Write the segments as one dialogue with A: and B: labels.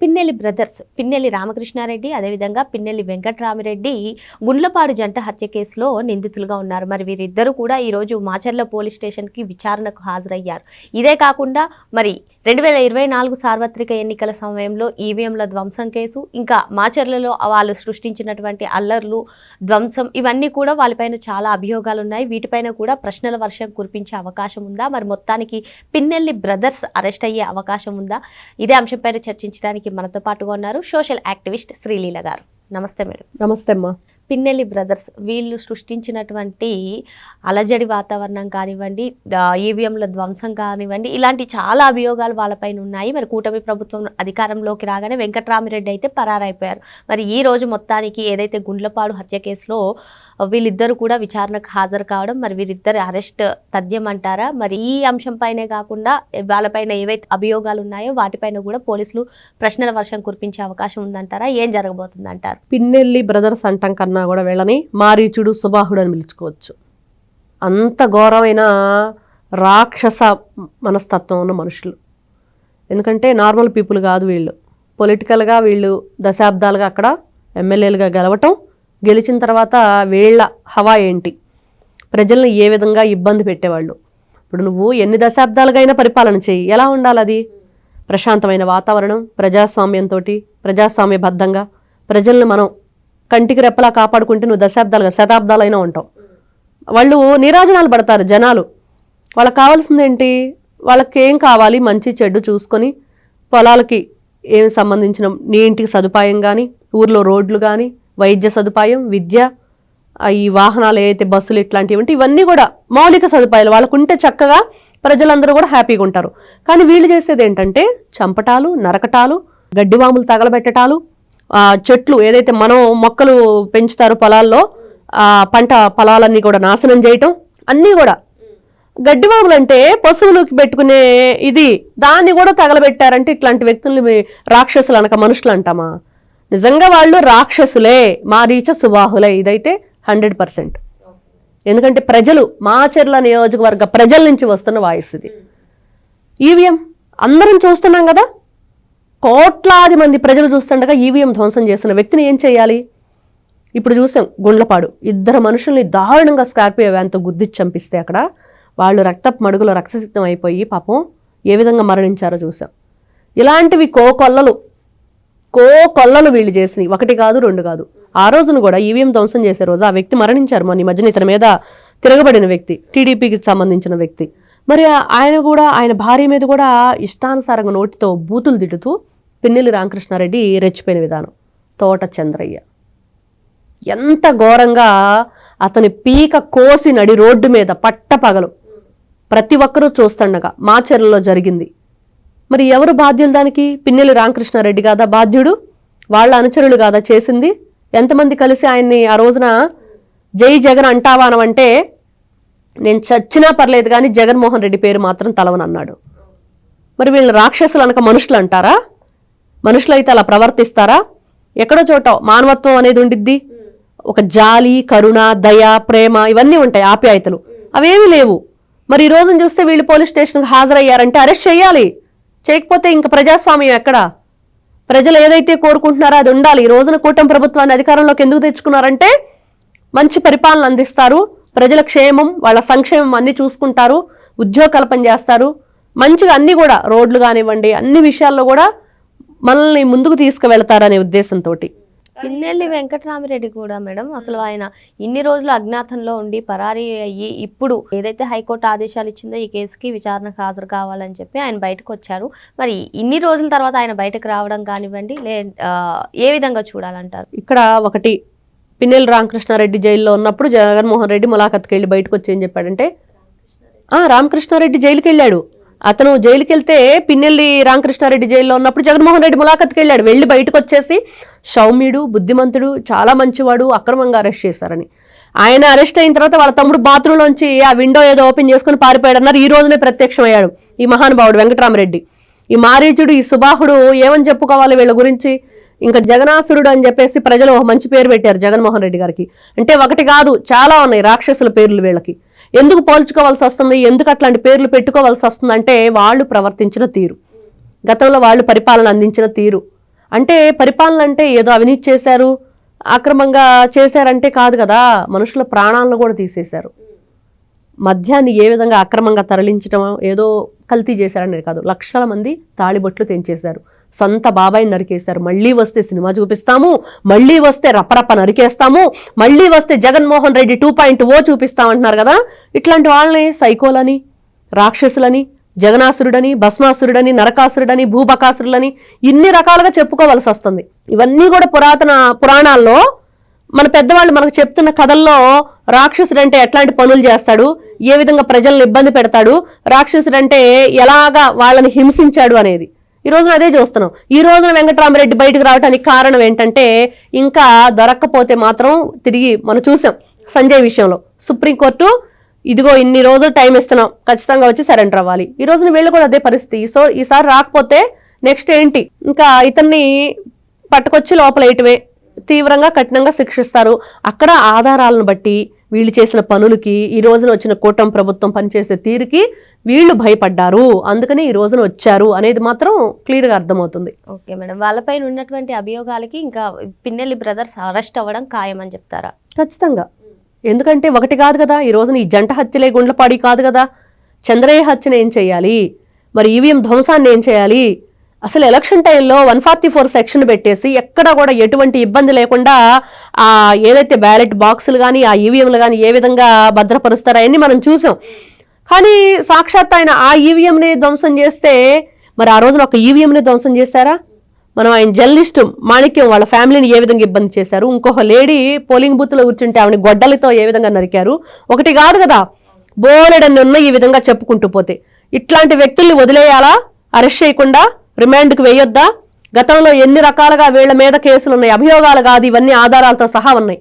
A: Pinnelli brothers Pinnelli Ramakrishna Reddy అదేవిధంగా పిన్నెల్లి వెంకట్రామిరెడ్డి గుండ్లపాడు జంట హత్య కేసులో నిందితులుగా ఉన్నారు. మరి వీరిద్దరూ కూడా ఈరోజు మాచర్ల పోలీస్ స్టేషన్కి విచారణకు హాజరయ్యారు. ఇదే కాకుండా మరి రెండు వేల ఇరవై నాలుగు సార్వత్రిక ఎన్నికల సమయంలో ఈవీఎంల ధ్వంసం కేసు ఇంకా మాచర్లలో వాళ్ళు సృష్టించినటువంటి అల్లర్లు ధ్వంసం ఇవన్నీ కూడా వాళ్ళపైన చాలా అభియోగాలు ఉన్నాయి వీటిపైన కూడా ప్రశ్నల వర్షం కురిపించే అవకాశం ఉందా? మరి మొత్తానికి పిన్నెల్లి బ్రదర్స్ అరెస్ట్ అయ్యే అవకాశం ఉందా? ఇదే అంశంపైన చర్చించడానికి మనతో పాటుగా ఉన్నారు సోషల్ యాక్టివిస్ట్ శ్రీలీల గారు. నమస్తే మేడం.
B: నమస్తే అమ్మా.
A: పిన్నెల్లి బ్రదర్స్ వీళ్ళు సృష్టించినటువంటి అలజడి వాతావరణం కానివ్వండి ఈవీఎంల ధ్వంసం కానివ్వండి ఇలాంటి చాలా అభియోగాలు వాళ్ళపైన ఉన్నాయి. మరి కూటమి ప్రభుత్వం అధికారంలోకి రాగానే వెంకట్రామిరెడ్డి అయితే పరారైపోయారు. మరి ఈ రోజు మొత్తానికి ఏదైతే గుండ్లపాడు హత్య కేసులో వీళ్ళిద్దరూ కూడా విచారణకు హాజరు కావడం మరి వీరిద్దరి అరెస్ట్ తథ్యం అంటారా మరి ఈ అంశంపైనే కాకుండా వాళ్ళపైన ఏవైతే అభియోగాలు ఉన్నాయో వాటిపైన కూడా పోలీసులు ప్రశ్నల వర్షం కురిపించే అవకాశం ఉందంటారా? ఏం జరగబోతుంది అంటారు
B: పిన్నెల్లి బ్రదర్స్ అంటాం కన్నా కూడా వీళ్ళని మారీచుడు సుబాహుడు అని పిలుచుకోవచ్చు. అంత ఘోరమైన రాక్షస మనస్తత్వం ఉన్న మనుషులు. ఎందుకంటే నార్మల్ పీపుల్ కాదు వీళ్ళు. పొలిటికల్గా వీళ్ళు దశాబ్దాలుగా అక్కడ ఎమ్మెల్యేలుగా గెలవటం గెలిచిన తర్వాత వీళ్ళ హవా ఏంటి? ప్రజల్ని ఏ విధంగా ఇబ్బంది పెట్టేవాళ్ళు? ఇప్పుడు నువ్వు ఎన్ని దశాబ్దాలుగా అయినా పరిపాలన చేయి ఎలా ఉండాలి అది? ప్రశాంతమైన వాతావరణం ప్రజాస్వామ్యంతో ప్రజాస్వామ్యబద్ధంగా. ప్రజల్ని మనం కంటికి రెప్పలా కాపాడుకుంటే నువ్వు దశాబ్దాలుగా శతాబ్దాలైనా ఉంటావు. వాళ్ళు నీరాజనాలు పడతారు జనాలు. వాళ్ళకి కావాల్సింది ఏంటి? వాళ్ళకి ఏం కావాలి? మంచి చెడ్డు చూసుకొని పొలాలకి ఏం సంబంధించిన నీటికి సదుపాయం కానీ ఊర్లో రోడ్లు కానీ వైద్య సదుపాయం విద్య ఈ వాహనాలు ఏవైతే బస్సులు ఇట్లాంటివి ఉంటే ఇవన్నీ కూడా మౌలిక సదుపాయాలు. వాళ్ళకు ఉంటే చక్కగా ప్రజలందరూ కూడా హ్యాపీగా ఉంటారు. కానీ వీళ్ళు చేసేది ఏంటంటే చంపటాలు నరకటాలు గడ్డివాములు తగలబెట్టటాలు చెట్లు ఏదైతే మనం మొక్కలు పెంచుతారో పొలాల్లో ఆ పంట పొలాలన్నీ కూడా నాశనం చేయటం అన్నీ కూడా. గడ్డివాములు అంటే పశువులకి పెట్టుకునే ఇది దాన్ని కూడా తగలబెట్టారంటే ఇట్లాంటి వ్యక్తుల్ని రాక్షసులు అనక మనుషులు అంటామా? నిజంగా వాళ్ళు రాక్షసులే మారీచ సుబాహులే ఇదైతే హండ్రెడ్ పర్సెంట్. ఎందుకంటే ప్రజలు మాచర్ల నియోజకవర్గ ప్రజల నుంచి వస్తున్న వాయిస్ ఇది. ఈవీఎం అందరం చూస్తున్నాం కదా? కోట్లాది మంది ప్రజలు చూస్తుండగా ఈవీఎం ధ్వంసం చేసిన వ్యక్తిని ఏం చేయాలి? ఇప్పుడు చూసాం గుండ్లపాడు. ఇద్దరు మనుషుల్ని దారుణంగా స్కార్పియో వ్యాన్తో గుద్దిచ్చి చంపిస్తే అక్కడ వాళ్ళు రక్తపు మడుగులో రక్తసిక్తం అయిపోయి పాపం ఏ విధంగా మరణించారో చూసాం. ఇలాంటివి కోకొల్లలు కో కొల్లలు వీళ్ళు చేసినవి. ఒకటి కాదు రెండు కాదు. ఆ రోజున కూడా ఈవీఎం ధ్వంసం చేసే రోజు ఆ వ్యక్తి మరణించారు. మొన్న ఈ మధ్యన ఇతని మీద తిరగబడిన వ్యక్తి టీడీపీకి సంబంధించిన వ్యక్తి. మరి ఆయన కూడా ఆయన భార్య మీద కూడా ఇష్టానుసారంగా నోటితో బూతులు తిడుతూ పిన్నెల్లి రామకృష్ణారెడ్డి రెచ్చిపోయిన విధానం. తోట చంద్రయ్య. ఎంత ఘోరంగా అతని పీక కోసి నడి రోడ్డు మీద పట్టపగలు ప్రతి ఒక్కరూ చూస్తుండగా మాచర్లలో జరిగింది. మరి ఎవరు బాధ్యులు దానికి? పిన్నెల్లి రామకృష్ణారెడ్డి కాదా బాధ్యుడు? వాళ్ళ అనుచరులు కాదా చేసింది? ఎంతమంది కలిసి ఆయన్ని ఆ రోజున జై జగన్ అంటావానమంటే నేను చచ్చినా పర్లేదు కానీ జగన్మోహన్ రెడ్డి పేరు మాత్రం తలవనన్నాడు. మరి వీళ్ళు రాక్షసులు అనక మనుషులు అంటారా? మనుషులైతే అలా ప్రవర్తిస్తారా? ఎక్కడో చోట మానవత్వం అనేది ఉండిద్ది. ఒక జాలి కరుణ దయ ప్రేమ ఇవన్నీ ఉంటాయి ఆప్యాయతలు. అవేమీ లేవు. మరి ఈ రోజున చూస్తే వీళ్ళు పోలీస్ స్టేషన్కి హాజరయ్యారంటే అరెస్ట్ చేయాలి. చేయకపోతే ఇంక ప్రజాస్వామ్యం ఎక్కడా? ప్రజలు ఏదైతే కోరుకుంటున్నారో అది ఉండాలి. ఈ రోజున కూటమి ప్రభుత్వాన్ని అధికారంలోకి ఎందుకు తెచ్చుకున్నారంటే మంచి పరిపాలన అందిస్తారు. ప్రజల క్షేమం వాళ్ళ సంక్షేమం అన్ని చూసుకుంటారు ఉద్యోగ కల్పన చేస్తారు మంచిగా అన్ని కూడా రోడ్లు కానివ్వండి అన్ని విషయాల్లో కూడా మనల్ని ముందుకు తీసుకువెళ్తారనే ఉద్దేశంతో
A: పిన్నెల్లి వెంకటరామిరెడ్డి కూడా మేడం అసలు ఆయన ఇన్ని రోజులు అజ్ఞాతంలో ఉండి పరారీ అయ్యి ఇప్పుడు ఏదైతే హైకోర్టు ఆదేశాలు ఇచ్చిందో ఈ కేసుకి విచారణకు హాజరు కావాలని చెప్పి ఆయన బయటకు వచ్చారు. మరి ఇన్ని రోజుల తర్వాత ఆయన బయటకు రావడం కానివ్వండి లే ఏ విధంగా చూడాలంటారు?
B: ఇక్కడ ఒకటి పిన్నెల రామకృష్ణారెడ్డి జైల్లో ఉన్నప్పుడు జగన్మోహన్ రెడ్డి ములాఖత్కి వెళ్ళి బయటకు వచ్చి ఏం చెప్పాడంటే రామకృష్ణారెడ్డి జైలుకి వెళ్ళాడు. అతను జైలుకి వెళ్తే పిన్నెల్లి రామకృష్ణారెడ్డి జైల్లో ఉన్నప్పుడు జగన్మోహన్ రెడ్డి ములాఖత్కి వెళ్ళాడు. వెళ్ళి బయటకు వచ్చేసి సౌమ్యుడు బుద్ధిమంతుడు చాలా మంచివాడు అక్రమంగా అరెస్ట్ చేశారని. ఆయన అరెస్ట్ అయిన తర్వాత వాళ్ళ తమ్ముడు బాత్రూంలోంచి ఆ విండో ఏదో ఓపెన్ చేసుకుని పారిపోయాడు అన్నారు ఈ రోజునే ప్రత్యక్షమయ్యాడు ఈ మహానుభావుడు వెంకటరామరెడ్డి. ఈ మారీచుడు ఈ సుబాహుడు ఏమని చెప్పుకోవాలి వీళ్ళ గురించి? ఇంకా జగనాసురుడు అని చెప్పేసి ప్రజలు ఒక మంచి పేరు పెట్టారు జగన్మోహన్ రెడ్డి గారికి. అంటే ఒకటి కాదు చాలా ఉన్నాయి రాక్షసుల పేర్లు వీళ్ళకి. ఎందుకు పోల్చుకోవాల్సి వస్తుంది ఎందుకు అట్లాంటి పేర్లు పెట్టుకోవాల్సి వస్తుంది అంటే వాళ్ళు ప్రవర్తించిన తీరు. గతంలో వాళ్ళు పరిపాలన అందించిన తీరు. అంటే పరిపాలన అంటే ఏదో అవినీతి చేశారు అక్రమంగా చేశారంటే కాదు కదా మనుషుల ప్రాణాలను కూడా తీసేశారు. మద్యాన్ని ఏ విధంగా అక్రమంగా తరలించడం ఏదో కల్తీ చేశారనేది కాదు. లక్షల మంది తాళిబొట్లు తెంచేశారు. సొంత బాబాయ్ నరికేశారు. మళ్ళీ వస్తే సినిమా చూపిస్తాము మళ్ళీ వస్తే రపరప నరికేస్తాము మళ్ళీ వస్తే Jaganmohan Reddy two point O చూపిస్తామంటున్నారు కదా? ఇట్లాంటి వాళ్ళని సైకోలని రాక్షసులని జగనాసురుడని భస్మాసురుడని నరకాసురుడని భూబకాసురులని ఇన్ని రకాలుగా చెప్పుకోవాల్సి వస్తుంది. ఇవన్నీ కూడా పురాతన పురాణాల్లో మన పెద్దవాళ్ళు మనకు చెప్తున్న కథల్లో రాక్షసుడు అంటే ఎట్లాంటి పనులు చేస్తాడు? ఏ విధంగా ప్రజలను ఇబ్బంది పెడతాడు? రాక్షసుడు అంటే ఎలాగా వాళ్ళని హింసించాడు అనేది. ఈ రోజున అదే చూస్తున్నాం. ఈ రోజున వెంకటరామరెడ్డి బయటకు రావడానికి కారణం ఏంటంటే ఇంకా దొరక్కపోతే మాత్రం తిరిగి మనం చూసాం సంజయ్ విషయంలో. సుప్రీంకోర్టు ఇదిగో ఇన్ని రోజులు టైం ఇస్తున్నాం ఖచ్చితంగా వచ్చి సరెండర్ అవ్వాలి. ఈ రోజున వీళ్ళు కూడా అదే పరిస్థితి. సో ఈసారి రాకపోతే నెక్స్ట్ ఏంటి? ఇంకా ఇతన్ని పట్టుకొచ్చి లోపల వేయటమే తీవ్రంగా కఠినంగా శిక్షిస్తారు. అక్కడ ఆధారాలను బట్టి వీళ్ళు చేసిన పనులకి ఈ రోజున వచ్చిన కూటమి ప్రభుత్వం పనిచేసే తీరుకి వీళ్ళు భయపడ్డారు. అందుకని ఈ రోజున వచ్చారు అనేది మాత్రం క్లియర్గా అర్థమవుతుంది.
A: Okay madam. వాళ్ళపైన ఉన్నటువంటి అభియోగాలకి ఇంకా పిన్నెల్లి బ్రదర్స్ అరెస్ట్ అవ్వడం ఖాయమని చెప్తారా?
B: ఖచ్చితంగా. ఎందుకంటే ఒకటి కాదు కదా ఈ రోజున ఈ జంట హత్యలే గుండ్లపాడి కాదు కదా. చంద్రయ్య హత్యను ఏం చేయాలి? మరి ఈవీఎం ధ్వంసాన్ని ఏం చేయాలి? అసలు ఎలక్షన్ టైంలో వన్ ఫార్టీ ఫోర్ సెక్షన్ పెట్టేసి ఎక్కడ కూడా ఎటువంటి ఇబ్బంది లేకుండా ఆ ఏదైతే బ్యాలెట్ బాక్సులు కానీ ఆ ఈవీఎంలు కానీ ఏ విధంగా భద్రపరుస్తారో అవన్నీ మనం చూసాం. కానీ సాక్షాత్ ఆయన ఆ ఈవీఎంని ధ్వంసం చేస్తే మరి ఆ రోజున ఒక ఈవీఎంని ధ్వంసం చేశారా? మనం ఆయన జర్నలిస్ట్ మాణిక్యం వాళ్ళ ఫ్యామిలీని ఏ విధంగా ఇబ్బంది చేశారు? ఇంకొక లేడీ పోలింగ్ బూత్లో కూర్చుంటే ఆవిడ గొడ్డలతో ఏ విధంగా నరికారు? ఒకటి కాదు కదా బోలెడన్ని ఉన్న ఈ విధంగా చెప్పుకుంటూ పోతే. ఇట్లాంటి వ్యక్తుల్ని వదిలేయాలా? అరెస్ట్ చేయకుండా? రిమాండ్కి వేయొద్దా? గతంలో ఎన్ని రకాలుగా వీళ్ళ మీద కేసులు ఉన్నాయి అభియోగాలు కాదు ఇవన్నీ ఆధారాలతో సహా ఉన్నాయి.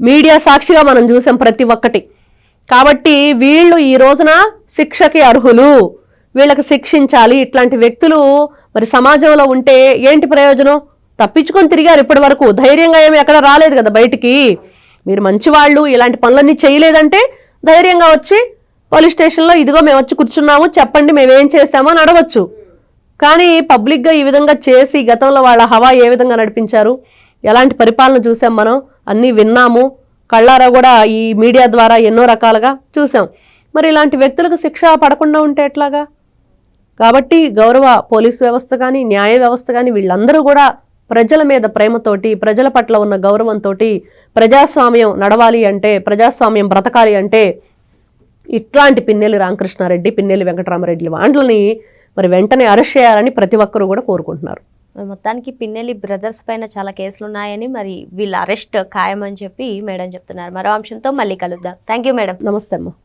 B: మీడియా సాక్షిగా మనం చూసాం ప్రతి ఒక్కటి. కాబట్టి వీళ్ళు ఈ రోజున శిక్షకి అర్హులు. వీళ్ళకి శిక్షించాలి. ఇట్లాంటి వ్యక్తులు మరి సమాజంలో ఉంటే ఏంటి ప్రయోజనం? తప్పించుకొని తిరిగారు ఇప్పటి వరకు ధైర్యంగా ఏమి ఎక్కడ రాలేదు కదా బయటికి. మీరు మంచివాళ్ళు ఇలాంటి పనులన్నీ చేయలేదంటే ధైర్యంగా వచ్చి పోలీస్ స్టేషన్లో ఇదిగో మేము వచ్చి కూర్చున్నాము చెప్పండి మేమేం చేశామో అని అడగచ్చు. కానీ పబ్లిక్గా ఈ విధంగా చేసి గతంలో వాళ్ళ హవా ఏ విధంగా నడిపించారు? ఎలాంటి పరిపాలన చూసాం మనం? అన్నీ విన్నాము. కళ్ళారా కూడా ఈ మీడియా ద్వారా ఎన్నో రకాలుగా చూసాం. మరి ఇలాంటి వ్యక్తులకు శిక్ష పడకుండా ఉంటే ఎట్లాగా? కాబట్టి గౌరవ పోలీసు వ్యవస్థ కానీ న్యాయ వ్యవస్థ కానీ వీళ్ళందరూ కూడా ప్రజల మీద ప్రేమతోటి ప్రజల పట్ల ఉన్న గౌరవంతో ప్రజాస్వామ్యం నడవాలి అంటే ప్రజాస్వామ్యం బ్రతకాలి అంటే ఇట్లాంటి పిన్నెల్లి రామకృష్ణారెడ్డి పిన్నెల్లి వెంకటరామరెడ్డి వాండ్లని మరి వెంటనే అరెస్ట్ చేయాలని ప్రతి ఒక్కరూ కూడా కోరుకుంటున్నారు.
A: మొత్తానికి పిన్నెల్లి బ్రదర్స్ పైన చాలా కేసులు ఉన్నాయని మరి వీళ్ళ అరెస్ట్ ఖాయమని చెప్పి మేడం చెప్తున్నారు. మరో అంశంతో మళ్ళీ కలుద్దాం. థ్యాంక్ యూ మేడం
B: నమస్తే అమ్మా.